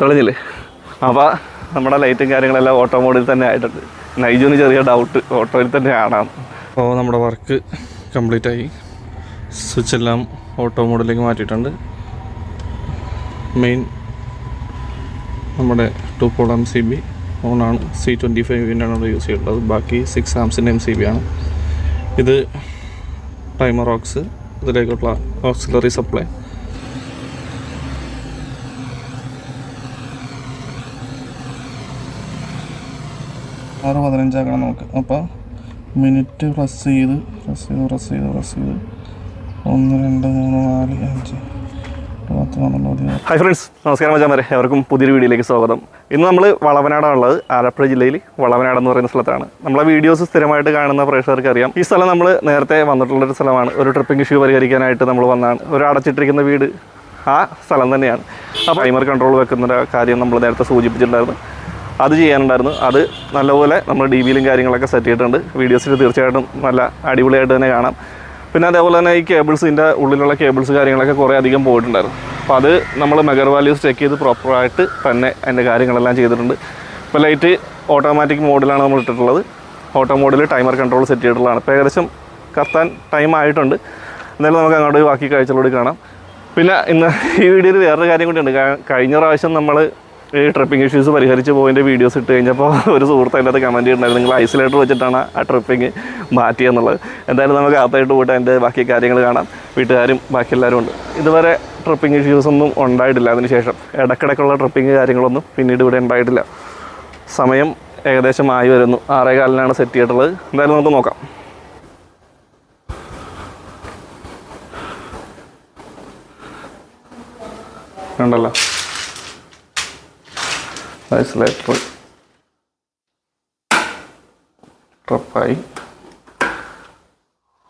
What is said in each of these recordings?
തെളിഞ്ഞില്ലേ? അപ്പോൾ നമ്മുടെ ലൈറ്റും കാര്യങ്ങളെല്ലാം ഓട്ടോ മോഡിൽ തന്നെ ആയിട്ടുണ്ട്. നൈജുവിന് ചെറിയ ഡൗട്ട് ഓട്ടോയിൽ തന്നെയാണ്. അപ്പോൾ നമ്മുടെ വർക്ക് കംപ്ലീറ്റ് ആയി. സ്വിച്ച് എല്ലാം ഓട്ടോ മോഡിലേക്ക് മാറ്റിയിട്ടുണ്ട്. മെയിൻ നമ്മുടെ two pole M C B ഓണാണ് സി ട്വന്റി ഫൈവിന്റെ ആണ് യൂസ് ചെയ്തിട്ടുള്ളത്. ബാക്കി സിക്സ് ആംസിന്റെ എം സി ബി ആണ്. ഇത് ടൈമർ ഓക്സ് ഇതിലേക്കുള്ള ഓക്സിലറി സപ്ലൈ ആറ് പതിനഞ്ചാക്കണം നമുക്ക്. അപ്പോൾ മിനിറ്റ് പ്രസ് ചെയ്ത് പ്രസ് ചെയ്ത് പ്രസ് ചെയ്ത് പ്രസ് ചെയ്ത്. ഒന്ന് രണ്ട് മൂന്ന് നാല് അഞ്ച് ഹായ് ഫ്രണ്ട്സ് നമസ്കാരം മച്ചാമാരെ എവർക്കും പുതിയൊരു വീഡിയോയിലേക്ക് സ്വാഗതം. ഇന്ന് നമ്മൾ വളവനാടാണുള്ളത്. ആലപ്പുഴ ജില്ലയിൽ വളവനാട് എന്ന് പറയുന്ന സ്ഥലത്താണ്. നമ്മളെ വീഡിയോസ് സ്ഥിരമായിട്ട് കാണുന്ന പ്രേക്ഷകർക്ക് അറിയാം. ഈ സ്ഥലം നമ്മൾ നേരത്തെ വന്നിട്ടുള്ളൊരു സ്ഥലമാണ്. ഒരു ട്രിപ്പിംഗ് ഇഷ്യൂ പരിഹരിക്കാനായിട്ട് നമ്മൾ വന്നതാണ്. ഒരു അടച്ചിട്ടിരിക്കുന്ന വീട് ആ സ്ഥലം തന്നെയാണ്. അപ്പോൾ ടൈമർ കൺട്രോൾ വെക്കുന്ന കാര്യം നമ്മൾ നേരത്തെ സൂചിപ്പിച്ചിട്ടുണ്ടായിരുന്നു. അത് ചെയ്യാനുണ്ടായിരുന്നു. അത് നല്ലപോലെ നമ്മൾ ഡി ബിയിലും കാര്യങ്ങളൊക്കെ സെറ്റ് ചെയ്തിട്ടുണ്ട്. വീഡിയോസിൽ തീർച്ചയായിട്ടും നല്ല അടിപൊളിയായിട്ട് തന്നെ കാണാം. പിന്നെ അതേപോലെ തന്നെ ഈ കേബിൾസിന്റെ ഉള്ളിലുള്ള കേബിൾസ് കാര്യങ്ങളൊക്കെ കുറേ അധികം പോയിട്ടുണ്ടായിരുന്നു. അപ്പോൾ അത് നമ്മൾ മെഗർ വാല്യൂസ് ചെക്ക് ചെയ്ത് പ്രോപ്പറായിട്ട് തന്നെ അതിന്റെ കാര്യങ്ങളെല്ലാം ചെയ്തിട്ടുണ്ട്. ഇപ്പോൾ ലൈറ്റ് ഓട്ടോമാറ്റിക് മോഡിലാണ് നമ്മൾ ഇട്ടിട്ടുള്ളത്. ഓട്ടോ മോഡിൽ ടൈമർ കൺട്രോൾ സെറ്റ് ചെയ്തിട്ടുള്ളതാണ്. ഇപ്പോൾ ഏകദേശം കത്താൻ ടൈം ആയിട്ടുണ്ട്. എന്നാലും നമുക്ക് അങ്ങോട്ട് ബാക്കി കാഴ്ചകളോട് കാണാം. പിന്നെ ഇന്ന് ഈ വീഡിയോയിൽ വേറൊരു കാര്യം കൂടിയുണ്ട് കഴിഞ്ഞ പ്രാവശ്യം നമ്മൾ ഈ ട്രിപ്പിംഗ് ഇഷ്യൂസ് പരിഹരിച്ച് പോയിന്റെ വീഡിയോസ് ഇട്ട് കഴിഞ്ഞപ്പോൾ ഒരു സുഹൃത്ത് അതിന്റെ അത് കമന്റ് ചെയ്തിട്ടുണ്ടായിരുന്നു നിങ്ങൾ ഐസൊലേറ്റർ വെച്ചിട്ടാണ് ആ ട്രിപ്പിംഗ് മാറ്റിയെന്നുള്ളത്. എന്തായാലും നമുക്ക് അകത്തായിട്ട് പോയിട്ട് അതിന്റെ ബാക്കി കാര്യങ്ങൾ കാണാം. വീട്ടുകാരും ബാക്കി എല്ലാവരും ഉണ്ട്. ഇതുവരെ ട്രിപ്പിംഗ് ഇഷ്യൂസ് ഒന്നും ഉണ്ടായിട്ടില്ല അതിനുശേഷം. ഇടയ്ക്കിടയ്ക്കുള്ള ട്രിപ്പിംഗ് കാര്യങ്ങളൊന്നും പിന്നീട് ഇവിടെ ഉണ്ടായിട്ടില്ല. സമയം ഏകദേശം ആയി വരുന്നു. ആറേ കാലിനാണ് സെറ്റ് ചെയ്തിട്ടുള്ളത്. എന്തായാലും നമുക്ക് നോക്കാം. ഉണ്ടല്ലോ. Isolator ട്രപ്പായി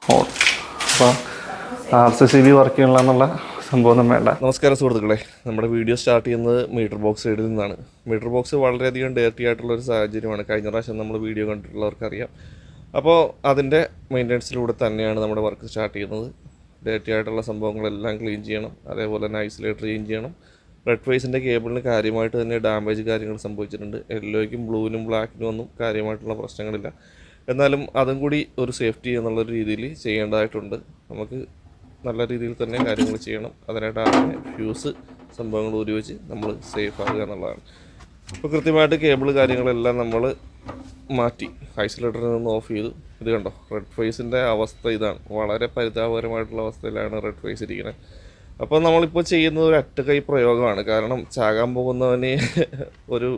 on R C C B work ചെയ്യണമെന്നുള്ള വേണ്ട. നമസ്കാരം സുഹൃത്തുക്കളെ. നമ്മുടെ വീഡിയോ സ്റ്റാർട്ട് ചെയ്യുന്നത് മീറ്റർ ബോക്സ് സൈഡിൽ നിന്നാണ്. മീറ്റർ ബോക്സ് വളരെയധികം ഡേർട്ടി ആയിട്ടുള്ള ഒരു സാഹചര്യമാണ്. കഴിഞ്ഞ പ്രാവശ്യം നമ്മൾ വീഡിയോ കണ്ടിട്ടുള്ളവർക്കറിയാം അപ്പോൾ അതിന്റെ മെയിന്റനൻസിലൂടെ തന്നെയാണ് നമ്മുടെ വർക്ക് സ്റ്റാർട്ട് ചെയ്യുന്നത്. ഡേർട്ടി ആയിട്ടുള്ള സംഭവങ്ങളെല്ലാം ക്ലീൻ ചെയ്യണം. അതേപോലെ തന്നെ ഐസൊലേറ്റർ ചേഞ്ച് ചെയ്യണം. റെഡ് ഫേസിന്റെ കേബിളിന് കാര്യമായിട്ട് തന്നെ ഡാമേജ് കാര്യങ്ങൾ സംഭവിച്ചിട്ടുണ്ട്. യെല്ലോയ്ക്കും ബ്ലൂവിനും ബ്ലാക്കിനും ഒന്നും കാര്യമായിട്ടുള്ള പ്രശ്നങ്ങളില്ല. എന്നാലും അതും കൂടി ഒരു സേഫ്റ്റി എന്നുള്ള രീതിയിൽ ചെയ്യേണ്ടതായിട്ടുണ്ട്. നമുക്ക് നല്ല രീതിയിൽ തന്നെ കാര്യങ്ങൾ ചെയ്യണം. അതിനായിട്ട് ആദ്യമേ ഫ്യൂസ് സംഭവങ്ങൾ ഉപയോഗിച്ച് നമ്മൾ സേഫ് ആകുക എന്നുള്ളതാണ്. അപ്പോൾ കൃത്യമായിട്ട് കേബിൾ കാര്യങ്ങളെല്ലാം നമ്മൾ മാറ്റി. ഐസൊലേറ്ററിൽ നിന്ന് ഓഫ് ചെയ്തു. ഇത് കണ്ടോ? റെഡ് ഫേസിന്റെ അവസ്ഥ ഇതാണ്. വളരെ പരിതാപകരമായിട്ടുള്ള അവസ്ഥയിലാണ് റെഡ് ഫേസ് ഇരിക്കുന്നത്. അപ്പോൾ നമ്മളിപ്പോൾ ചെയ്യുന്നത് ഒരു അറ്റകൈ പ്രയോഗമാണ്. കാരണം ചാകാൻ പോകുന്നവന് ഒരു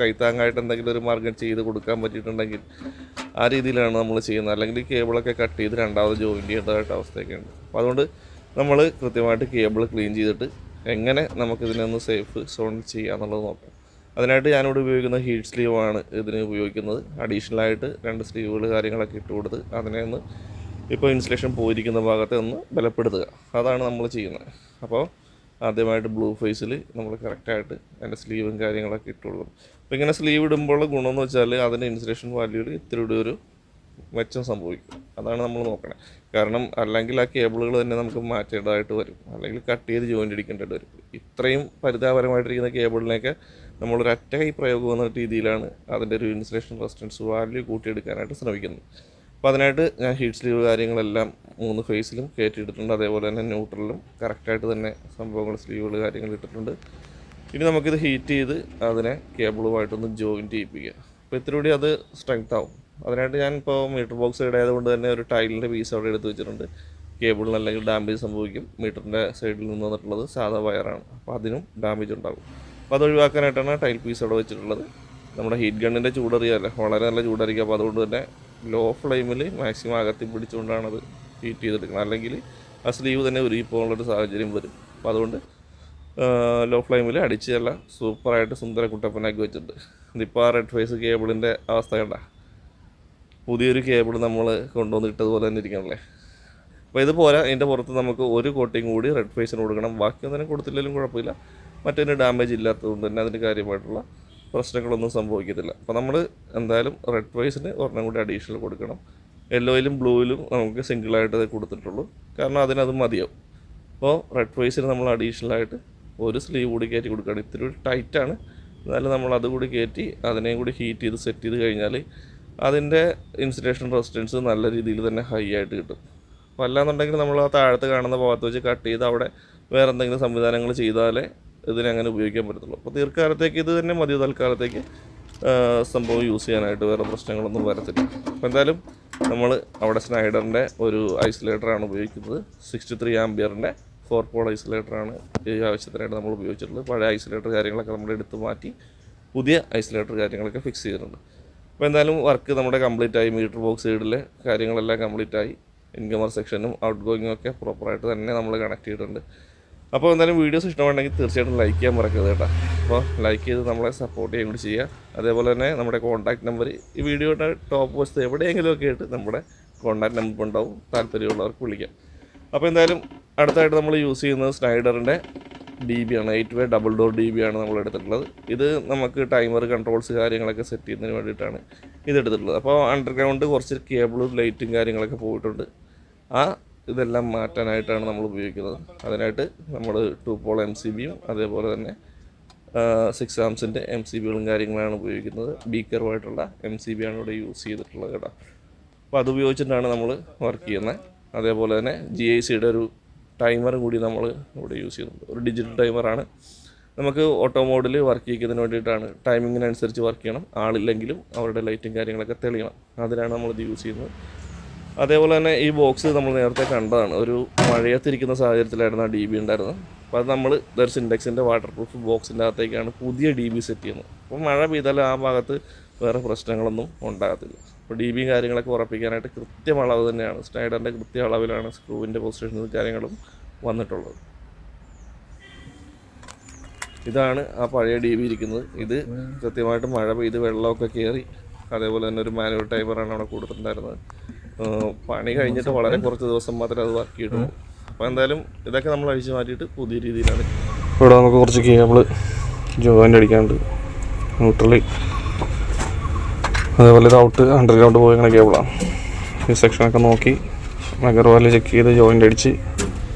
കൈത്താങ്ങായിട്ട് എന്തെങ്കിലും ഒരു മാർഗം ചെയ്ത് കൊടുക്കാൻ പറ്റിയിട്ടുണ്ടെങ്കിൽ ആ രീതിയിലാണ് നമ്മൾ ചെയ്യുന്നത്. അല്ലെങ്കിൽ കേബിളൊക്കെ കട്ട് ചെയ്ത് രണ്ടാമത് ജോയിൻ ചെയ്യേണ്ടതായിട്ട് അവസ്ഥയൊക്കെ ഉണ്ട് അപ്പോൾ അതുകൊണ്ട് നമ്മൾ കൃത്യമായിട്ട് കേബിൾ ക്ലീൻ ചെയ്തിട്ട് എങ്ങനെ നമുക്കിതിനെ ഒന്ന് സേഫ് ചെയ്യുക എന്നുള്ളത് നോക്കാം. അതിനായിട്ട് ഞാനിവിടെ ഉപയോഗിക്കുന്ന ഹീറ്റ് സ്ലീവാണ് ഇതിന് ഉപയോഗിക്കുന്നത്. അഡീഷണലായിട്ട് രണ്ട് സ്ലീവുകൾ കാര്യങ്ങളൊക്കെ ഇട്ട് കൊടുത്ത് അതിനെ ഒന്ന് ഇപ്പോൾ ഇൻസുലേഷൻ പോയിരിക്കുന്ന ഭാഗത്തെ ഒന്ന് ബലപ്പെടുത്തുക. അതാണ് നമ്മൾ ചെയ്യുന്നത്. അപ്പോൾ ആദ്യമായിട്ട് ബ്ലൂ ഫേസിൽ നമ്മൾ കറക്റ്റായിട്ട് അതിന്റെ സ്ലീവും കാര്യങ്ങളൊക്കെ ഇട്ടുള്ളൂ അപ്പോൾ ഇങ്ങനെ സ്ലീവ് ഇടുമ്പോൾ ഗുണമെന്ന് വെച്ചാൽ അതിന്റെ ഇൻസുലേഷൻ വാല്യൂവിൽ ഇത്തിരി ഒരു മെച്ചം സംഭവിക്കും. അതാണ് നമ്മൾ നോക്കണേ. കാരണം അല്ലെങ്കിൽ ആ കേബിളുകൾ തന്നെ നമുക്ക് മാറ്റേണ്ടതായിട്ട് വരും. അല്ലെങ്കിൽ കട്ട് ചെയ്ത് ജോയിന്റ് അടിക്കേണ്ടതായിട്ട് വരും. ഇത്രയും പരിതാപരമായിട്ടിരിക്കുന്ന കേബിളിനെയൊക്കെ നമ്മളൊരു അറ്റ പ്രയോഗം എന്ന രീതിയിലാണ് അതിന്റെ ഒരു ഇൻസുലേഷൻ റെസിസ്റ്റൻസ് വാല്യൂ കൂട്ടിയെടുക്കാനായിട്ട് ശ്രമിക്കുന്നത്. അപ്പോൾ അതിനായിട്ട് ഞാൻ ഹീറ്റ് സ്ലീവ് കാര്യങ്ങളെല്ലാം മൂന്ന് ഫേസിലും കയറ്റിയിട്ടിട്ടുണ്ട്. അതേപോലെ തന്നെ ന്യൂട്രലിലും കറക്റ്റായിട്ട് തന്നെ സംഭവങ്ങൾ സ്ലീവുകൾ കാര്യങ്ങൾ ഇട്ടിട്ടുണ്ട്. ഇനി നമുക്കിത് ഹീറ്റ് ചെയ്ത് അതിനെ കേബിളുമായിട്ടൊന്ന് ജോയിന്റ് ചെയ്യിപ്പിക്കുക. അപ്പോൾ ഇത്തിരി കൂടി അത് സ്ട്രെങ്ത് ആവും. അതിനായിട്ട് ഞാൻ ഇപ്പോൾ മീറ്റർ ബോക്സ് സൈഡ് ആയതുകൊണ്ട് തന്നെ ഒരു ടൈലിന്റെ പീസ് അവിടെ എടുത്ത് വെച്ചിട്ടുണ്ട്. കേബിളിന് അല്ലെങ്കിൽ ഡാമേജ് സംഭവിക്കും. മീറ്ററിന്റെ സൈഡിൽ നിന്ന് വന്നിട്ടുള്ളത് സാധാ വയറാണ് അപ്പോൾ അതിനും ഡാമേജ് ഉണ്ടാകും. അപ്പോൾ അത് ഒഴിവാക്കാനായിട്ടാണ് ടൈൽ പീസ് അവിടെ വെച്ചിട്ടുള്ളത്. നമ്മുടെ ഹീറ്റ് ഗണ്ണിന്റെ ചൂടറിയാമല്ലോ വളരെ നല്ല ചൂടായിരിക്കും അപ്പോൾ അതുകൊണ്ട് തന്നെ ലോ ഫ്ലെയിമിൽ മാക്സിമം അകത്തി പിടിച്ചുകൊണ്ടാണ് അത് ഹീറ്റ് ചെയ്തെടുക്കുന്നത്. അല്ലെങ്കിൽ ആ സ്ലീവ് തന്നെ ഉരുകി പോകാനുള്ളൊരു സാഹചര്യം വരും. അപ്പോൾ അതുകൊണ്ട് ലോ ഫ്ലെയിമിൽ അടിച്ച് നല്ല സൂപ്പറായിട്ട് സുന്ദര കുട്ടപ്പനാക്കി വെച്ചിട്ടുണ്ട്. ഇതിപ്പോൾ ആ റെഡ് ഫേസ് കേബിളിന്റെ അവസ്ഥ കണ്ട? പുതിയൊരു കേബിൾ നമ്മൾ കൊണ്ടുവന്നിട്ടതുപോലെ തന്നെ ഇരിക്കണല്ലേ? അപ്പോൾ ഇതുപോലെ പോരാ ഇതിന്റെ പുറത്ത് നമുക്ക് ഒരു കോട്ടിങ് കൂടി റെഡ് ഫേസിന് കൊടുക്കണം. ബാക്കി ബാക്കിയൊന്നും കൊടുത്തില്ലെങ്കിലും കുഴപ്പമില്ല. മറ്റൊരു ഡാമേജ് ഇല്ലാത്തതുകൊണ്ട് തന്നെ അതിന് കാര്യമായിട്ടുള്ള പ്രശ്നങ്ങളൊന്നും സംഭവിക്കത്തില്ല. അപ്പോൾ നമ്മൾ എന്തായാലും റെഡ് വൈസിന് ഒരെണ്ണം കൂടി അഡീഷണൽ കൊടുക്കണം. യെല്ലോയിലും ബ്ലൂയിലും നമുക്ക് സിംഗിളായിട്ട് കൊടുത്തിട്ടുള്ളൂ. കാരണം അതിനത് മതിയാവും. അപ്പോൾ റെഡ് വൈസിന് നമ്മൾ അഡീഷണൽ ആയിട്ട് ഒരു സ്ലീവ് കൂടി കയറ്റി കൊടുക്കുകയാണ്. ഇത്തിരി ടൈറ്റാണ് എന്നാലും നമ്മൾ അത് കൂടി കയറ്റി അതിനെയും കൂടി ഹീറ്റ് ചെയ്ത് സെറ്റ് ചെയ്ത് കഴിഞ്ഞാൽ അതിന്റെ ഇൻസുലേഷൻ റെസിസ്റ്റൻസ് നല്ല രീതിയിൽ തന്നെ ഹൈ ആയിട്ട് കിട്ടും. അപ്പോൾ അല്ലാന്നുണ്ടെങ്കിൽ നമ്മൾ ആ താഴത്ത് കാണുന്ന ഭാഗത്ത് വെച്ച് കട്ട് ചെയ്ത് അവിടെ വേറെ എന്തെങ്കിലും സംവിധാനങ്ങൾ ചെയ്താലേ ഇതിനെ അങ്ങനെ ഉപയോഗിക്കാൻ പറ്റത്തുള്ളൂ. അപ്പോൾ ദീർഘകാലത്തേക്ക് ഇത് തന്നെ മതി തൽക്കാലത്തേക്ക് സംഭവം യൂസ് ചെയ്യാനായിട്ട് വേറെ പ്രശ്നങ്ങളൊന്നും വരത്തില്ല. അപ്പോൾ എന്തായാലും നമ്മൾ അവിടെ സ്നൈഡറിന്റെ ഒരു ഐസൊലേറ്ററാണ് ഉപയോഗിക്കുന്നത്. സിക്സ്റ്റി ത്രീ ആംബിയറിന്റെ ഫോർ പോൾ ഐസൊലേറ്ററാണ് ഈ ആവശ്യത്തിനായിട്ട് നമ്മൾ ഉപയോഗിച്ചിട്ടുള്ളത്. പഴയ ഐസൊലേറ്റർ കാര്യങ്ങളൊക്കെ നമ്മൾ എടുത്ത് മാറ്റി പുതിയ ഐസൊലേറ്റർ കാര്യങ്ങളൊക്കെ ഫിക്സ് ചെയ്തിട്ടുണ്ട് അപ്പോൾ എന്തായാലും വർക്ക് നമ്മുടെ കംപ്ലീറ്റ് ആയി മീറ്റർ ബോക്സ് സൈഡിലെ കാര്യങ്ങളെല്ലാം കംപ്ലീറ്റ് ആയി. ഇൻകമർ സെക്ഷനും ഔട്ട് ഗോയിങ്ങും ഒക്കെ പ്രോപ്പറായിട്ട് തന്നെ നമ്മൾ കണക്ട് ചെയ്തിട്ടുണ്ട്. അപ്പോൾ എന്തായാലും വീഡിയോസ് ഇഷ്ടമുണ്ടെങ്കിൽ തീർച്ചയായിട്ടും ലൈക്ക് ചെയ്യാൻ മറക്കരുത് കേട്ടോ. അപ്പോൾ ലൈക്ക് ചെയ്ത് നമ്മളെ സപ്പോർട്ട് ചെയ്യാൻ കൂടി ചെയ്യുക. അതേപോലെ തന്നെ നമ്മുടെ കോൺടാക്ട് നമ്പർ ഈ വീഡിയോയുടെ ടോപ്പ് വശത്ത് എവിടെയെങ്കിലും ഒക്കെ ആയിട്ട് നമ്മുടെ കോൺടാക്ട് നമ്പർ ഉണ്ടാവും. താല്പര്യമുള്ളവർക്ക് വിളിക്കാം. അപ്പോൾ എന്തായാലും അടുത്തായിട്ട് നമ്മൾ യൂസ് ചെയ്യുന്നത് സ്നൈഡറിന്റെ ഡി ബി ആണ്. Eight way double door D B ആണ് നമ്മൾ എടുത്തിട്ടുള്ളത്. ഇത് നമുക്ക് ടൈമർ കൺട്രോൾസ് കാര്യങ്ങളൊക്കെ സെറ്റ് ചെയ്യുന്നതിന് വേണ്ടിയിട്ടാണ് ഇത് എടുത്തിട്ടുള്ളത്. അപ്പോൾ അണ്ടർഗ്രൗണ്ട് കുറച്ച് കേബിളും ലൈറ്റും കാര്യങ്ങളൊക്കെ പോയിട്ടുണ്ട്. ആ ഇതെല്ലാം മാറ്റാനായിട്ടാണ് നമ്മൾ ഉപയോഗിക്കുന്നത്. അതിനായിട്ട് നമ്മൾ ടു പോൾ എം സി ബിയും അതേപോലെ തന്നെ സിക്സ് ആംസിന്റെ എം സി ബികളും കാര്യങ്ങളാണ് ഉപയോഗിക്കുന്നത്. ബീക്കറുമായിട്ടുള്ള എം സി ബി ആണ് ഇവിടെ യൂസ് ചെയ്തിട്ടുള്ളത് കേട്ടോ. അപ്പോൾ അത് ഉപയോഗിച്ചിട്ടാണ് നമ്മൾ വർക്ക് ചെയ്യുന്നത്. അതേപോലെ തന്നെ ജി ഐ സിയുടെ ഒരു ടൈമർ കൂടി നമ്മൾ ഇവിടെ യൂസ് ചെയ്യുന്നുണ്ട്. ഒരു ഡിജിറ്റൽ ടൈമറാണ് നമുക്ക് ഓട്ടോ മോഡിൽ വർക്ക് ചെയ്യുന്നതിന് വേണ്ടിയിട്ടാണ്. ടൈമിങ്ങിനനുസരിച്ച് വർക്ക് ചെയ്യണം. ആളില്ലെങ്കിലും അവരുടെ ലൈറ്റും കാര്യങ്ങളൊക്കെ തെളിയണം. അതിനാണ് നമ്മളിത് യൂസ് ചെയ്യുന്നത്. അതേപോലെ തന്നെ ഈ ബോക്സ് നമ്മൾ നേരത്തെ കണ്ടതാണ്. ഒരു മഴയത്തിരിക്കുന്ന സാഹചര്യത്തിലായിരുന്നു ആ ഡി ബി ഉണ്ടായിരുന്നത്. അപ്പോൾ അത് നമ്മൾ ഇതൊരു സിൻഡെക്സിന്റെ വാട്ടർ പ്രൂഫ് ബോക്സിന്റെ അകത്തേക്കാണ് പുതിയ ഡി ബി സെറ്റ് ചെയ്യുന്നത്. അപ്പോൾ മഴ പെയ്താൽ ആ ഭാഗത്ത് വേറെ പ്രശ്നങ്ങളൊന്നും ഉണ്ടാകത്തില്ല. അപ്പോൾ ഡി ബിയും കാര്യങ്ങളൊക്കെ ഉറപ്പിക്കാനായിട്ട് കൃത്യം അളവ് തന്നെയാണ്. സ്നൈഡറിന്റെ കൃത്യ അളവിലാണ് സ്ക്രൂവിന്റെ പൊസിഷനും കാര്യങ്ങളും വന്നിട്ടുള്ളത്. ഇതാണ് ആ പഴയ ഡി ബി ഇരിക്കുന്നത്. ഇത് കൃത്യമായിട്ട് മഴ പെയ്ത് വെള്ളമൊക്കെ കയറി അതേപോലെ തന്നെ ഒരു മാനുവൽ ടൈമറാണ് അവിടെ കൊടുത്തിട്ടുണ്ടായിരുന്നത്. പണി കഴിഞ്ഞിട്ട് വളരെ കുറച്ച് ദിവസം മാത്രമേ അത് വർക്ക് ചെയ്തു അപ്പോൾ എന്തായാലും ഇതൊക്കെ നമ്മൾ അഴിച്ചു മാറ്റിയിട്ട് പുതിയ രീതിയിലാണ്. ഇവിടെ നമുക്ക് കുറച്ച് കേബിൾ ജോയിന്റ് അടിക്കാണ്ട് ന്യൂട്രലി അതേപോലെ ഇത് ഔട്ട് അണ്ടർഗ്രൗണ്ട് പോയി അങ്ങനെ കേബിളാണ് ഈ സെക്ഷനൊക്കെ നോക്കി അഗർവാൽ ചെക്ക് ചെയ്ത് ജോയിന്റ് അടിച്ച്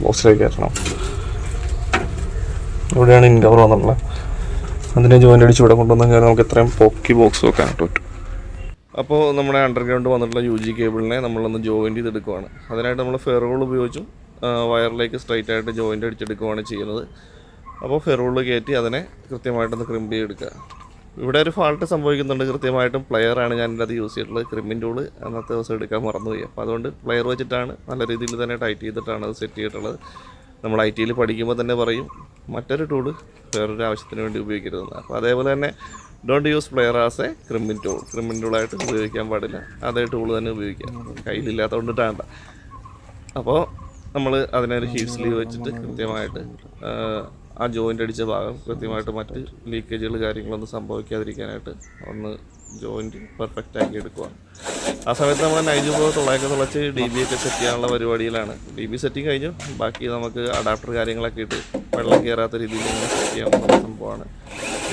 ബോക്സിലേക്ക് കയറ്റണം ഇവിടെയാണ് ഇൻകവർ വന്നിട്ടുള്ളത്. അതിനെ ജോയിന്റ് അടിച്ച് ഇവിടെ കൊണ്ടുവന്നു കഴിഞ്ഞാൽ നമുക്ക് എത്രയും പോക്കി ബോക്സ് വെക്കാനായിട്ട് പറ്റും. അപ്പോൾ നമ്മുടെ അണ്ടർഗ്രൗണ്ട് വന്നിട്ടുള്ള യു ജി കേബിളിനെ നമ്മളൊന്ന് ജോയിന്റ് ചെയ്തെടുക്കുവാണ്. അതിനായിട്ട് നമ്മൾ ഫെറോൾ ഉപയോഗിച്ചും വയറിലേക്ക് സ്ട്രൈറ്റ് ആയിട്ട് ജോയിന്റ് അടിച്ചെടുക്കുവാണ് ചെയ്യുന്നത്. അപ്പോൾ ഫെറോൾ കയറ്റി അതിനെ കൃത്യമായിട്ടൊന്ന് ക്രിമ്പ് ചെയ്തെടുക്കുക. ഇവിടെ ഒരു ഫാൾട്ട് സംഭവിക്കുന്നുണ്ട്. കൃത്യമായിട്ടും പ്ലെയർ ആണ് ഞാൻ ഇതിനകത്ത് യൂസ് ചെയ്തിട്ടുള്ളത്. ക്രിമ്മിൻ ടൂൾ അന്നത്തെ ദിവസം എടുക്കാൻ മറന്നുപോയി. അപ്പോൾ അതുകൊണ്ട് പ്ലെയർ വെച്ചിട്ടാണ് നല്ല രീതിയിൽ തന്നെ ടൈറ്റ് ചെയ്തിട്ടാണ് അത് സെറ്റ് ചെയ്തിട്ടുള്ളത്. നമ്മൾ ഐ ടിയിൽ പഠിക്കുമ്പോൾ തന്നെ പറയും മറ്റൊരു ടൂൾ വേറൊരു ആവശ്യത്തിന് വേണ്ടി ഉപയോഗിക്കരുതെന്ന് അപ്പോൾ അതേപോലെ തന്നെ don't use plier as a crimping tool crimping ടൂളായിട്ട് ഉപയോഗിക്കാൻ പാടില്ല. അതേ ടൂൾ തന്നെ ഉപയോഗിക്കാം കയ്യിലില്ലാത്തതുകൊണ്ടിട്ടാണ്ട അപ്പോൾ നമ്മൾ അതിനൊരു ഹീറ്റ് സ്ലീവ് വെച്ചിട്ട് കൃത്യമായിട്ട് ആ, ജോയിന്റ് അടിച്ച ഭാഗം കൃത്യമായിട്ട് മറ്റ് ലീക്കേജുകൾ കാര്യങ്ങളൊന്നും സംഭവിക്കാതിരിക്കാനായിട്ട് ഒന്ന് ജോയിന്റ് പെർഫെക്റ്റ് ആക്കി എടുക്കുക ആ സമയത്ത് നമ്മൾ നൈജു പോ തുളയൊക്കെ തുളച്ച് ഡി ബി ഒക്കെ സെറ്റ് ചെയ്യാനുള്ള പരിപാടിയിലാണ്. ഡി ബി സെറ്റിംഗ് കഴിഞ്ഞു. ബാക്കി നമുക്ക് അഡാപ്റ്റർ കാര്യങ്ങളൊക്കെ ഇട്ട് വെള്ളം കയറാത്ത രീതിയിൽ സെറ്റ് ചെയ്യാൻ പറ്റുന്ന സംഭവമാണ്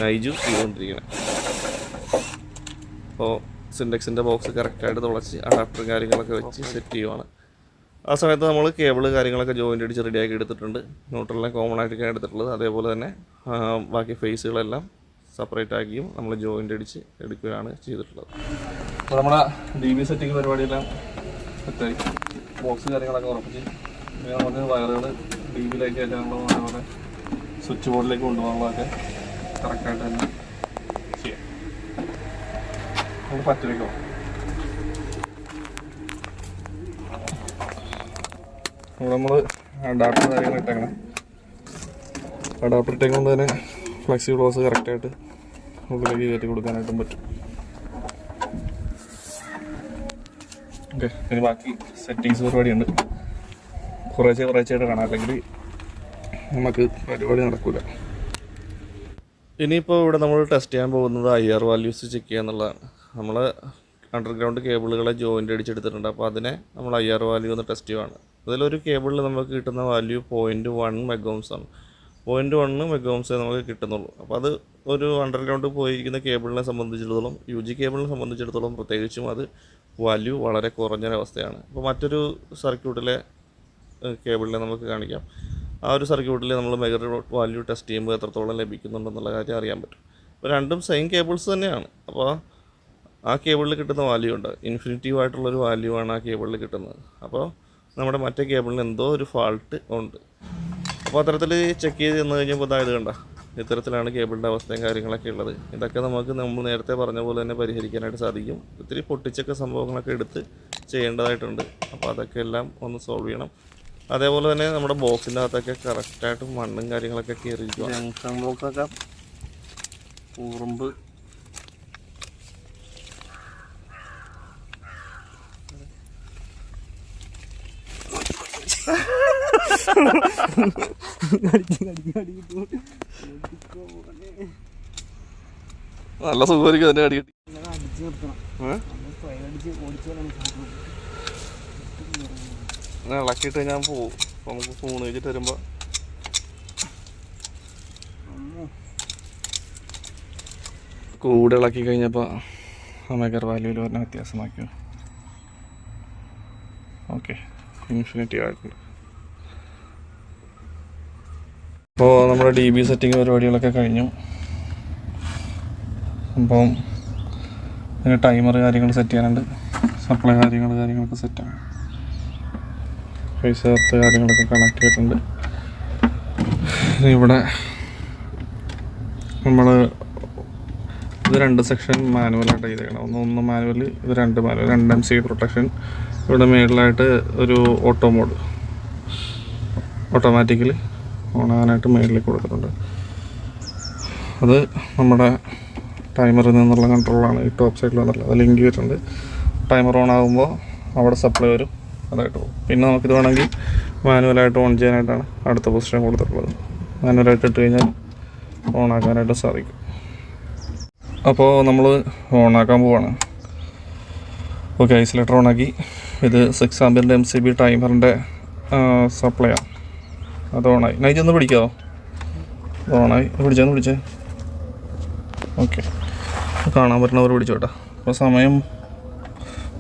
നൈജു ചെയ്തുകൊണ്ടിരിക്കുന്നത്. അപ്പോൾ സിൻഡെക്സിന്റെ ബോക്സ് കറക്റ്റായിട്ട് തുളച്ച് അഡാപ്റ്റർ കാര്യങ്ങളൊക്കെ വെച്ച് സെറ്റ് ചെയ്യുവാണ്. ആ സമയത്ത് നമ്മൾ കേബിൾ കാര്യങ്ങളൊക്കെ ജോയിന്റ് അടിച്ച് റെഡിയാക്കി എടുത്തിട്ടുണ്ട്. ന്യൂട്രലിനെ കോമൺ ആയിട്ടൊക്കെ എടുത്തിട്ടുള്ളത്. അതേപോലെ തന്നെ ബാക്കി ഫേസുകളെല്ലാം സെപ്പറേറ്റ് ആക്കിയും നമ്മൾ ജോയിന്റ് അടിച്ച് എടുക്കുകയാണ് ചെയ്തിട്ടുള്ളത്. അപ്പോൾ നമ്മുടെ ഡി ബി സെറ്റിംഗ് പരിപാടിയെല്ലാം സെറ്റായി. ബോക്സ് കാര്യങ്ങളൊക്കെ ഉറപ്പിച്ച്. പിന്നെ നമുക്ക് വയറുകൾ ഡി ബിയിലേക്ക് കയറ്റാനുള്ള അതേപോലെ സ്വിച്ച് ബോർഡിലേക്ക് കൊണ്ടുപോകാനുള്ളതൊക്കെ കറക്റ്റായിട്ട് തന്നെ ചെയ്യാം. നമുക്ക് പറ്റിലേക്കോ നമ്മൾ അഡാപ്റ്റർ കാര്യങ്ങൾ ഇട്ടേക്കണം. അഡാപ്റ്റർ ഇട്ടേക്കൊണ്ട് തന്നെ ഫ്ലെക്സി ഗ്ലോസ് കറക്റ്റായിട്ട് ഉള്ളിലേക്ക് കയറ്റി കൊടുക്കാനായിട്ടും പറ്റും. ഓക്കെ പിന്നെ ബാക്കി സെറ്റിങ്സ് പരിപാടിയുണ്ട്. കുറേശ്ശെ കുറേശ്ശായിട്ട് കാണാം. അല്ലെങ്കിൽ നമുക്ക് പരിപാടി നടക്കില്ല ഇനിയിപ്പോൾ ഇവിടെ നമ്മൾ ടെസ്റ്റ് ചെയ്യാൻ പോകുന്നത് ഐ ആർ വാല്യൂസ് ചെക്ക് ചെയ്യുക എന്നുള്ളതാണ്. നമ്മൾ അണ്ടർഗ്രൗണ്ട് കേബിളുകളെ ജോയിന്റ് അടിച്ചെടുത്തിട്ടുണ്ട്. അപ്പോൾ അതിനെ നമ്മൾ ഐ ആർ വാല്യൂ ഒന്ന് ടെസ്റ്റ് ചെയ്യുവാണ്. അതിലൊരു കേബിളിൽ നമുക്ക് കിട്ടുന്ന വാല്യൂ പോയിന്റ് വൺ മെഗോംസ് ആണ്. പോയിന്റ് വണ്ണ് മെഗോംസേ നമുക്ക് കിട്ടുന്നുള്ളൂ. അപ്പോൾ അത് ഒരു അണ്ടർഗ്രൗണ്ട് പോയിരിക്കുന്ന കേബിളിനെ സംബന്ധിച്ചിടത്തോളം യു ജി കേബിളിനെ സംബന്ധിച്ചിടത്തോളം പ്രത്യേകിച്ചും അത് വാല്യൂ വളരെ കുറഞ്ഞൊരവസ്ഥയാണ് അപ്പോൾ മറ്റൊരു സർക്യൂട്ടിലെ കേബിളിനെ നമുക്ക് കാണിക്കാം. ആ ഒരു സർക്യൂട്ടിൽ നമ്മൾ മെഗർ വാല്യൂ ടെസ്റ്റ് ചെയ്യുമ്പോൾ എത്രത്തോളം ലഭിക്കുന്നുണ്ടെന്നുള്ള കാര്യം അറിയാൻ പറ്റും. അപ്പോൾ രണ്ടും സെയിം കേബിൾസ് തന്നെയാണ്. അപ്പോൾ ആ കേബിളിൽ കിട്ടുന്ന വാല്യൂ ഉണ്ട്. ഇൻഫിനിറ്റീവ് ആയിട്ടുള്ളൊരു വാല്യൂ ആണ് ആ കേബിളിൽ കിട്ടുന്നത്. അപ്പോൾ നമ്മുടെ മറ്റേ കേബിളിന് എന്തോ ഒരു ഫാൾട്ട് ഉണ്ട്. അപ്പോൾ അത്തരത്തിൽ ചെക്ക് ചെയ്ത് ചെന്ന് കഴിഞ്ഞപ്പോൾ ഇതായത് കണ്ട. ഇത്തരത്തിലാണ് കേബിളിന്റെ അവസ്ഥയും കാര്യങ്ങളൊക്കെ ഉള്ളത്. ഇതൊക്കെ നമുക്ക് നമ്മൾ നേരത്തെ പറഞ്ഞ പോലെ തന്നെ പരിഹരിക്കാനായിട്ട് സാധിക്കും. ഒത്തിരി പൊട്ടിച്ചൊക്കെ സംഭവങ്ങളൊക്കെ എടുത്ത് ചെയ്യേണ്ടതായിട്ടുണ്ട്. അപ്പോൾ അതൊക്കെ എല്ലാം ഒന്ന് സോൾവ് ചെയ്യണം. അതേപോലെ തന്നെ നമ്മുടെ ബോക്സിന്റെ അകത്തൊക്കെ കറക്റ്റായിട്ട് മണ്ണും കാര്യങ്ങളൊക്കെ കയറിയിരിക്കും ബോക്സൊക്കെ ഉറുമ്പ് നല്ല സുഖമായിരിക്കും അതിന്റെ അടി കിട്ടി ഇളക്കിയിട്ട് ഞാൻ പോവും. നമുക്ക് ഫോൺ വെച്ചിട്ട് വരുമ്പോൾ കൂടെ ഇളക്കി കഴിഞ്ഞപ്പോൾ ഒമേഗർ വാല്യൂവിൽ പറഞ്ഞ വ്യത്യാസമാക്കിയോ ഓക്കെ. ഇൻഫിനിറ്റി ആയിട്ടുണ്ട്. അപ്പോൾ നമ്മുടെ ഡി ബി സെറ്റിംഗ് പരിപാടികളൊക്കെ കഴിഞ്ഞു. അപ്പം അതിന് ടൈമർ കാര്യങ്ങൾ സെറ്റ് ചെയ്യാനുണ്ട്. സപ്ലൈ കാര്യങ്ങൾ കാര്യങ്ങളൊക്കെ സെറ്റാണ് പൈസ ചേർത്ത് കാര്യങ്ങളൊക്കെ കണക്ട് ചെയ്തിട്ടുണ്ട്. ഇവിടെ നമ്മൾ ഇത് രണ്ട് സെക്ഷൻ മാനുവലായിട്ട് ചെയ്തേക്കണം. ഒന്ന് ഒന്ന് മാനുവൽ ഇത് രണ്ട് മാനുവൽ രണ്ട് എം സി പ്രൊട്ടക്ഷൻ ഇവിടെ മേളിലായിട്ട് ഒരു ഓട്ടോ മോഡ് ഓട്ടോമാറ്റിക്കലി ഓണാകാനായിട്ട് മേളിൽ കൊടുത്തിട്ടുണ്ട്. അത് നമ്മുടെ ടൈമറിൽ നിന്നുള്ള കൺട്രോളാണ് ഈ ടോപ്പ് സൈഡിൽ വന്നിട്ടുള്ളത്. അത് ലിങ്ക് ചെയ്തിട്ടുണ്ട് ടൈമർ ഓൺ ആകുമ്പോൾ അവിടെ സപ്ലൈ വരും. അതായിട്ട് പോകും. പിന്നെ നമുക്കിത് വേണമെങ്കിൽ മാനുവലായിട്ട് ഓൺ ചെയ്യാനായിട്ടാണ് അടുത്ത പൊസിഷൻ കൊടുത്തിട്ടുള്ളത്. മാനുവലായിട്ട് ഇട്ട് കഴിഞ്ഞാൽ ഓൺ ആക്കാനായിട്ട് സാധിക്കും. അപ്പോൾ നമ്മൾ ഓൺ ആക്കാൻ പോവാണ്. ഓക്കെ ഐസൊലേറ്റർ ഓണാക്കി ഇത് സിക്സ് ആമ്പിന്റെ എം സി ബി ടൈമറിന്റെ സപ്ലൈയാണ് അത് ഓണായി. നൈ ചെന്ന് പിടിക്കാമോ ഓണായി. പിടിച്ചൊന്ന് പിടിച്ചേ ഓക്കെ. കാണാൻ പറ്റുന്നവർ പിടിച്ചോട്ടെ. അപ്പോൾ സമയം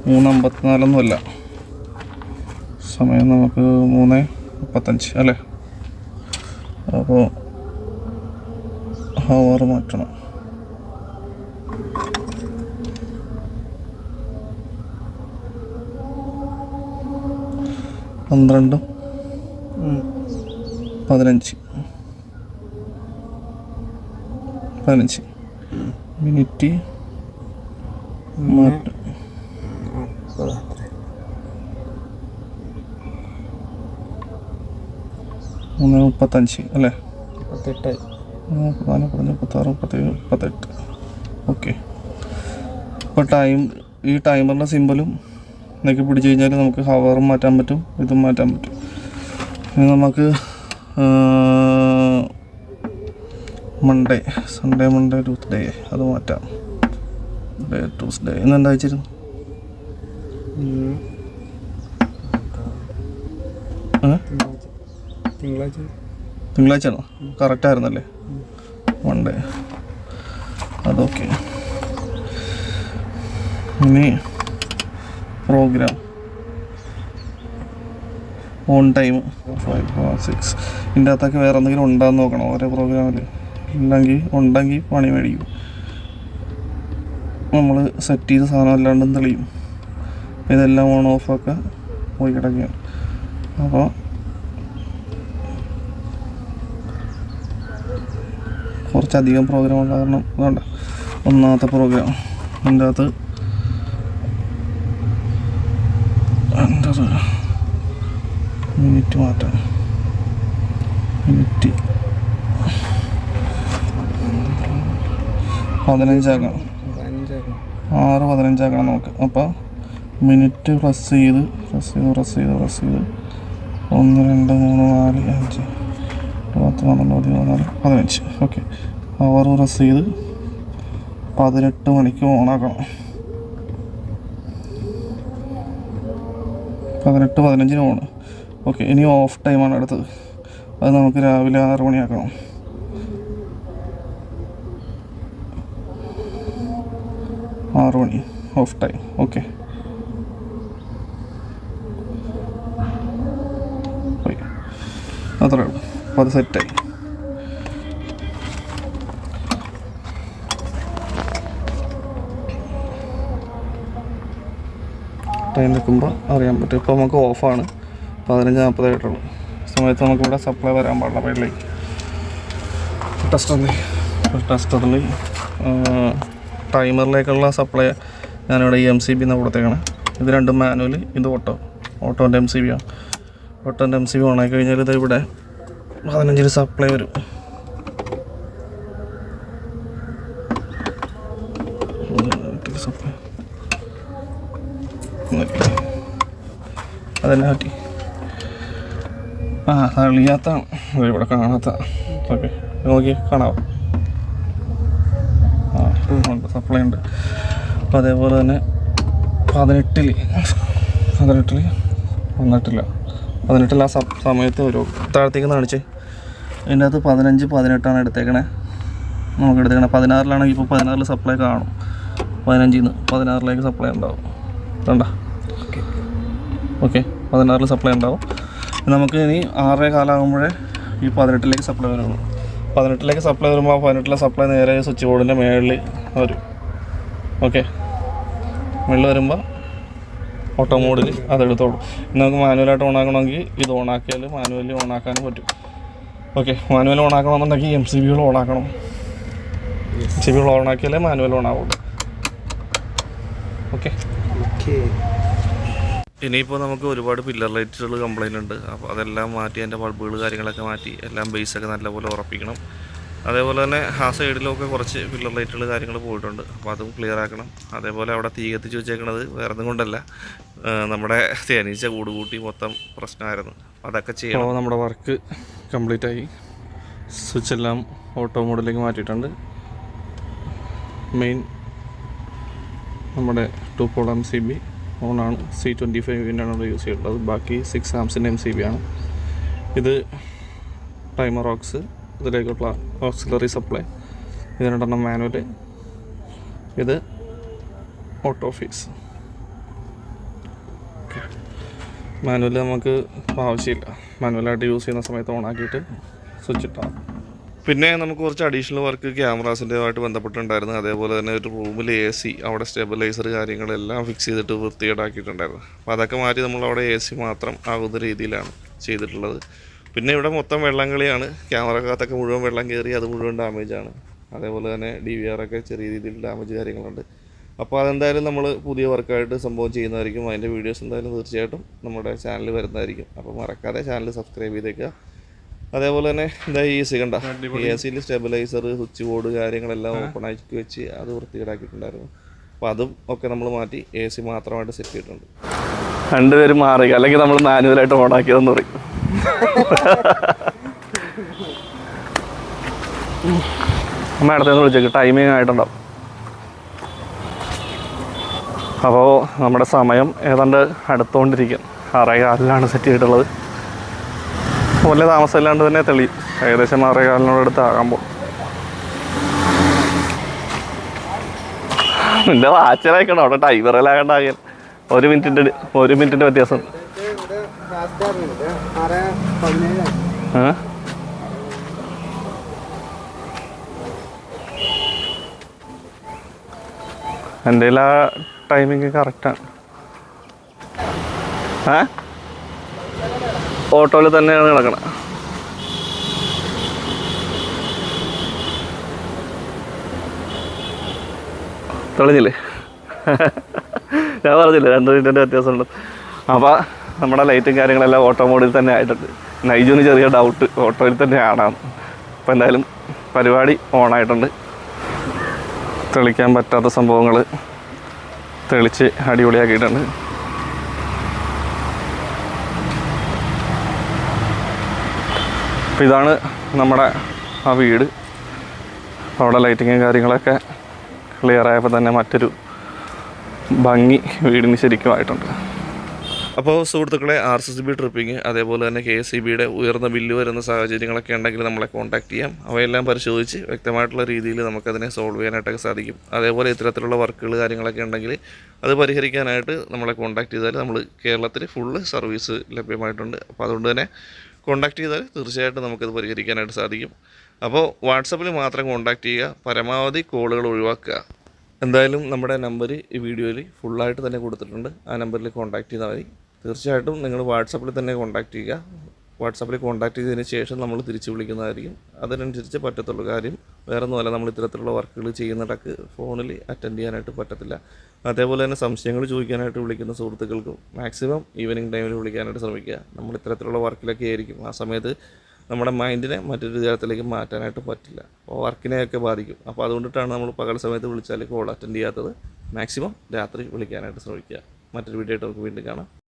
മൂന്ന് അമ്പത്തിനാലൊന്നുമല്ല സമയം നമുക്ക് മൂന്ന് മുപ്പത്തഞ്ച് അല്ലേ? അപ്പോൾ ഹവർ മാറ്റണം. പന്ത്രണ്ടും പതിനഞ്ച്. പതിനഞ്ച്. മിനിറ്റ്. മൂന്ന് മുപ്പത്തഞ്ച് അല്ലേ? മുപ്പത്തെട്ടായി മുപ്പത്താറ് മുപ്പത്തേഴ് മുപ്പത്തെട്ട്. ഓക്കെ. ഇപ്പോൾ ടൈം ഈ ടൈമറിന്റെ സിമ്പലും ഇതൊക്കെ പിടിച്ചു കഴിഞ്ഞാൽ നമുക്ക് ഹവറും മാറ്റാൻ പറ്റും ഇതും മാറ്റാൻ പറ്റും. നമുക്ക് മൺഡേ സൺഡേ മൺഡേ ട്യൂസ്ഡേ അത് മാറ്റാം. ഡേ ട്യൂസ്ഡേ ഇന്ന് എന്താ വെച്ചിരുന്നു? തിങ്കളാഴ്ചയാണോ തിങ്കളാഴ്ച. തിങ്കളാഴ്ച ആണോ? കറക്റ്റ് ആയിരുന്നല്ലേ? മൺഡേ അതൊക്കെ ഇനി program on time five six ഇതിന്റെ അകത്തൊക്കെ വേറെ എന്തെങ്കിലും ഉണ്ടാന്ന് നോക്കണം ഓരോ പ്രോഗ്രാമിൽ ഇല്ലെങ്കിൽ ഉണ്ടെങ്കിൽ പണി മേടിക്കും. നമ്മൾ സെറ്റ് ചെയ്ത സാധനം അല്ലാണ്ടും തെളിയും. ഇതെല്ലാം ഓൺ ഓഫൊക്കെ പോയി കിടക്കുകയാണ്. അപ്പോൾ കുറച്ചധികം പ്രോഗ്രാം ഉള്ള കാരണം വേണ്ട. ഒന്നാമത്തെ പ്രോഗ്രാം അതിന്റെ അകത്ത് എന്റെ മിനിറ്റ് പതിനഞ്ചാക്കണം. ആറ് പതിനഞ്ചാക്കണം നമുക്ക്. അപ്പോൾ മിനിറ്റ് പ്രസ് ചെയ്ത് പ്രസ് ചെയ്ത് പ്രസ് ചെയ്ത് പ്രസ് ചെയ്ത്. ഒന്ന് രണ്ട് മൂന്ന് നാല് അഞ്ച്. പത്ത് പന്ത്രണ്ട് പതിമൂന്നാൽ നാല് പതിനഞ്ച്. ഓക്കെ. അവർ പ്രസ് ചെയ്ത് പതിനെട്ട് മണിക്ക് ഓണാക്കണം. പതിനെട്ട് പതിനഞ്ചിന് ഓണ്. ഓക്കെ ഇനി ഓഫ് ടൈമാണ് അടുത്തത്. അത് നമുക്ക് രാവിലെ ആറ് മണിയാക്കണം. ആറ് മണി ഓഫ് ടൈം ഓക്കെ. അത്രേ ഉള്ളൂ. അപ്പോൾ അത് സെറ്റായി ടൈം നിൽക്കുമ്പോൾ അറിയാൻ പറ്റും. ഇപ്പോൾ നമുക്ക് ഓഫാണ് പതിനഞ്ച് നാൽപ്പതായിട്ടുള്ളൂ. സമയത്ത് നമുക്കിവിടെ സപ്ലൈ വരാൻ പാടില്ല മേളിലേക്ക് ടെസ്റ്ററിൽ ടെസ്റ്ററിൽ ടൈമറിലേക്കുള്ള സപ്ലൈ ഞാനിവിടെ ഈ എം സി ബി എന്ന് കൊടുത്തേക്കാണ്. ഇത് രണ്ടും മാനുവൽ ഇത് ഓട്ടോ ഓട്ടോന്റെ എം സി ബി ആണ്. ഓട്ടോന്റെ എം സി ബി ഓണാക്കി കഴിഞ്ഞാൽ ഇത് ഇവിടെ പതിനഞ്ചിന് സപ്ലൈ വരും. സപ്ലൈ അതെന്നെ പറ്റി ആ തളിയാത്താണ് ഇവിടെ കാണാത്ത. ഓക്കെ നോക്കി കാണാം. ആ ഉണ്ട് സപ്ലൈ ഉണ്ട്. അപ്പം അതേപോലെ തന്നെ പതിനെട്ടിൽ പതിനെട്ടിൽ വന്നിട്ടില്ല പതിനെട്ടിൽ ആ സ- സമയത്ത് ഒരു താഴത്തേക്ക് കാണിച്ച്. അതിന്റെ അകത്ത് പതിനഞ്ച് പതിനെട്ടാണ് എടുത്തേക്കണേ. നമുക്ക് എടുത്തേക്കണേ പതിനാറിലാണെങ്കിൽ ഇപ്പോൾ പതിനാറിൽ സപ്ലൈ കാണും. പതിനഞ്ചിൽ നിന്ന് പതിനാറിലേക്ക് സപ്ലൈ ഉണ്ടാവും. കണ്ട? ഓക്കെ. പതിനാറിൽ സപ്ലൈ ഉണ്ടാവും. നമുക്ക് ഇനി ആറേ കാലാകുമ്പോഴേ ഈ പതിനെട്ടിലേക്ക് സപ്ലൈ വരുള്ളൂ. പതിനെട്ടിലേക്ക് സപ്ലൈ വരുമ്പോൾ ആ പതിനെട്ടിലെ സപ്ലൈ നേരെ സ്വിച്ച് ബോർഡിന്റെ മേളിൽ വരും. ഓക്കെ മുകളിൽ വരുമ്പോൾ ഓട്ടോ മോഡിൽ അതെടുത്തോളൂ നമുക്ക് മാനുവലായിട്ട് ഓണാക്കണമെങ്കിൽ ഇത് ഓണാക്കിയാൽ മാനുവലി ഓണാക്കാനും പറ്റും. ഓക്കെ മാനുവൽ ഓണാക്കണമെന്നുണ്ടെങ്കിൽ എം സി ബികൾ ഓണാക്കണം എം സി ബികൾ ഓണാക്കിയാലേ മാനുവൽ ഓണാവുള്ളൂ ഓക്കെ ഓക്കെ ഇനിയിപ്പോൾ നമുക്ക് ഒരുപാട് പില്ലർ ലൈറ്റുകൾ കംപ്ലൈന്റ് ഉണ്ട്. അപ്പോൾ അതെല്ലാം മാറ്റി അതിന്റെ ബൾബുകൾ കാര്യങ്ങളൊക്കെ മാറ്റി എല്ലാം ബേസൊക്കെ നല്ലപോലെ ഉറപ്പിക്കണം. അതേപോലെ തന്നെ ആ സൈഡിലൊക്കെ കുറച്ച് പില്ലർ ലൈറ്റുകൾ കാര്യങ്ങൾ പോയിട്ടുണ്ട്. അപ്പോൾ അതും ക്ലിയർ ആക്കണം. അതേപോലെ അവിടെ തീ കത്തിച്ച് വെച്ചേക്കണത് വേറെ ഒന്നും കൊണ്ടല്ല നമ്മുടെ തേനീച്ച കൂട് കൂട്ടി മൊത്തം പ്രശ്നമായിരുന്നു. അതൊക്കെ ചെയ്യണം. അപ്പോൾ നമ്മുടെ വർക്ക് കംപ്ലീറ്റ് ആയി. സ്വിച്ച് എല്ലാം ഓട്ടോ മോഡിലേക്ക് മാറ്റിയിട്ടുണ്ട്. മെയിൻ നമ്മുടെ two pole M C B ഓണാണ്. സി ട്വന്റി ഫൈവിന്റെ ആണ് യൂസ് ചെയ്തിട്ടുള്ളത്. ബാക്കി സിക്സ് ആംസിന്റെ എം സി ബി ആണ്. ഇത് ടൈമർ ഓക്സ് ഇതിലേക്കുള്ള ഓക്സിലറി സപ്ലൈ ഇത് രണ്ടെണ്ണം മാനുവൽ ഇത് ഓട്ടോ ഫീസ് മാനുവൽ നമുക്ക് ആവശ്യമില്ല. മാനുവലായിട്ട് യൂസ് ചെയ്യുന്ന സമയത്ത് ഓണാക്കിയിട്ട് സ്വിച്ച് ഇട്ടാൽ പിന്നെ നമുക്ക് കുറച്ച് അഡീഷണൽ വർക്ക് ക്യാമറാസിന്റെതായിട്ട് ബന്ധപ്പെട്ടുണ്ടായിരുന്നു അതേപോലെ തന്നെ ഒരു റൂമിൽ എ സി അവിടെ സ്റ്റെബിലൈസർ കാര്യങ്ങളെല്ലാം ഫിക്സ് ചെയ്തിട്ട് വൃത്തികേടാക്കിയിട്ടുണ്ടായിരുന്നു. അപ്പോൾ അതൊക്കെ മാറ്റി നമ്മളവിടെ എ സി മാത്രം ആകുന്ന രീതിയിലാണ് ചെയ്തിട്ടുള്ളത്. പിന്നെ ഇവിടെ മൊത്തം വെള്ളം കളിയാണ്. ക്യാമറക്കകത്തൊക്കെ മുഴുവൻ വെള്ളം കയറി അത് മുഴുവൻ ഡാമേജ് ആണ്. അതേപോലെ തന്നെ ഡി വി ആറൊക്കെ ചെറിയ രീതിയിൽ ഡാമേജ് കാര്യങ്ങളുണ്ട്. അപ്പോൾ അതെന്തായാലും നമ്മൾ പുതിയ വർക്കായിട്ട് സംഭവം ചെയ്യുന്നതായിരിക്കും. അതിന്റെ വീഡിയോസ് എന്തായാലും തീർച്ചയായിട്ടും നമ്മുടെ ചാനൽ വരുന്നതായിരിക്കും. അപ്പോൾ മറക്കാതെ ചാനൽ സബ്സ്ക്രൈബ് ചെയ്തേക്കുക. അതേപോലെ തന്നെ എന്താ ഈ സി കണ്ട. എ സിയിൽ സ്റ്റെബിലൈസർ സ്വിച്ച് ബോർഡ് കാര്യങ്ങളെല്ലാം ഓപ്പൺ ആക്കി വെച്ച് അത് വൃത്തികേടാക്കിയിട്ടുണ്ടായിരുന്നു. അപ്പോൾ അതും ഒക്കെ നമ്മൾ മാറ്റി എ സി മാത്രമായിട്ട് സെറ്റ് ചെയ്തിട്ടുണ്ട്. രണ്ടുപേരും മാറി. അല്ലെങ്കിൽ നമ്മൾ മാനുവലായിട്ട് ഓൺ ആക്കിയതെന്ന് പറയും. അമ്മ അടുത്തേന്ന് വിളിച്ചേക്ക്. ടൈമിങ് ആയിട്ടുണ്ടാവും. അപ്പോൾ നമ്മുടെ സമയം ഏതാണ്ട് അടുത്തുകൊണ്ടിരിക്കും ആറേ കാലിലാണ് സെറ്റ് ചെയ്തിട്ടുള്ളത്. വലിയ താമസമില്ലാണ്ട് തന്നെ തെളിയും ഏകദേശം ആറേ കാലിനോട് അടുത്ത് ആകാൻ പോകും നിന്റെ വാച്ചിലായിക്കണം? അവിടെ ടൈമറിലാകണ്ടാകാൻ ഒരു മിനിറ്റിന്റെ ഒരു മിനിറ്റിന്റെ വ്യത്യാസം? എന്റെ ആ ടൈമിങ് കറക്റ്റാണ് ഏ? ഓട്ടോയിൽ തന്നെയാണ് കിടക്കണത് തെളിഞ്ഞില്ലേ? ഞാൻ പറഞ്ഞില്ലേ രണ്ട് മിനിറ്റിന്റെ വ്യത്യാസമുണ്ട് അപ്പോൾ നമ്മുടെ ലൈറ്റും കാര്യങ്ങളെല്ലാം ഓട്ടോ മോഡിൽ തന്നെ ആയിട്ടുണ്ട്. നൈജുവിന് ചെറിയ ഡൗട്ട് ഓട്ടോയിൽ തന്നെയാണ് അപ്പോൾ എന്തായാലും പരിപാടി ഓണായിട്ടുണ്ട്. തെളിക്കാൻ പറ്റാത്ത സംഭവങ്ങൾ തെളിച്ച് അടിപൊളിയാക്കിയിട്ടുണ്ട്. അപ്പോൾ ഇതാണ് നമ്മുടെ ആ വീട്. അവിടെ ലൈറ്റിങ്ങും കാര്യങ്ങളൊക്കെ ക്ലിയർ ആയപ്പോൾ തന്നെ മറ്റൊരു ഭംഗി വീടിന് ശരിക്കുമായിട്ടുണ്ട് അപ്പോൾ സുഹൃത്തുക്കളെ R C C B tripping അതേപോലെ തന്നെ കെ എസ് സി ബിയുടെ ഉയർന്ന ബില്ല് വരുന്ന സാഹചര്യങ്ങളൊക്കെ ഉണ്ടെങ്കിൽ നമ്മളെ കോൺടാക്ട് ചെയ്യാം. അവയെല്ലാം പരിശോധിച്ച് വ്യക്തമായിട്ടുള്ള രീതിയിൽ നമുക്കതിനെ സോൾവ് ചെയ്യാനായിട്ടൊക്കെ സാധിക്കും. അതേപോലെ ഇത്തരത്തിലുള്ള വർക്കുകൾ കാര്യങ്ങളൊക്കെ ഉണ്ടെങ്കിൽ അത് പരിഹരിക്കാനായിട്ട് നമ്മളെ കോൺടാക്ട് ചെയ്താൽ നമ്മൾ കേരളത്തിൽ ഫുള്ള് സർവീസ് ലഭ്യമായിട്ടുണ്ട്. അപ്പോൾ അതുകൊണ്ട് തന്നെ കോൺടാക്ട് ചെയ്താൽ തീർച്ചയായിട്ടും നമുക്കത് പരിഹരിക്കാനായിട്ട് സാധിക്കും. അപ്പോൾ വാട്സപ്പിൽ മാത്രം കോണ്ടാക്ട് ചെയ്യുക പരമാവധി കോളുകൾ ഒഴിവാക്കുക. എന്തായാലും നമ്മുടെ നമ്പർ ഈ വീഡിയോയിൽ ഫുള്ളായിട്ട് തന്നെ കൊടുത്തിട്ടുണ്ട്. ആ നമ്പറിൽ കോണ്ടാക്ട് ചെയ്താൽ മതി. തീർച്ചയായിട്ടും നിങ്ങൾ വാട്സപ്പിൽ തന്നെ കോണ്ടാക്ട് ചെയ്യുക. വാട്സപ്പിൽ കോൺടാക്ട് ചെയ്തതിന് ശേഷം നമ്മൾ തിരിച്ച് വിളിക്കുന്നതായിരിക്കും. അതിനനുസരിച്ച് പറ്റത്തുള്ളൂ. കാര്യം വേറെ ഒന്നുമല്ല നമ്മൾ ഇത്തരത്തിലുള്ള വർക്കുകൾ ചെയ്യുന്നിടക്ക് ഫോണിൽ അറ്റൻഡ് ചെയ്യാനായിട്ട് പറ്റത്തില്ല. അതേപോലെ തന്നെ സംശയങ്ങൾ ചോദിക്കാനായിട്ട് വിളിക്കുന്ന സുഹൃത്തുക്കൾക്കും മാക്സിമം ഈവനിങ് ടൈമിൽ വിളിക്കാനായിട്ട് ശ്രമിക്കുക. നമ്മൾ ഇത്തരത്തിലുള്ള വർക്കിലൊക്കെ ആയിരിക്കും. ആ സമയത്ത് നമ്മുടെ മൈൻഡിനെ മറ്റൊരു തരത്തിലേക്ക് മാറ്റാനായിട്ട് പറ്റില്ല. അപ്പോൾ വർക്കിനെയൊക്കെ ബാധിക്കും. അപ്പോൾ അതുകൊണ്ടിട്ടാണ് നമ്മൾ പകൽ സമയത്ത് വിളിച്ചാൽ കോൾ അറ്റൻഡ് ചെയ്യാത്തത്. മാക്സിമം രാത്രി വിളിക്കാനായിട്ട് ശ്രമിക്കുക. മറ്റൊരു വീഡിയോ ആയിട്ട് നമുക്ക് വീണ്ടും കാണാം.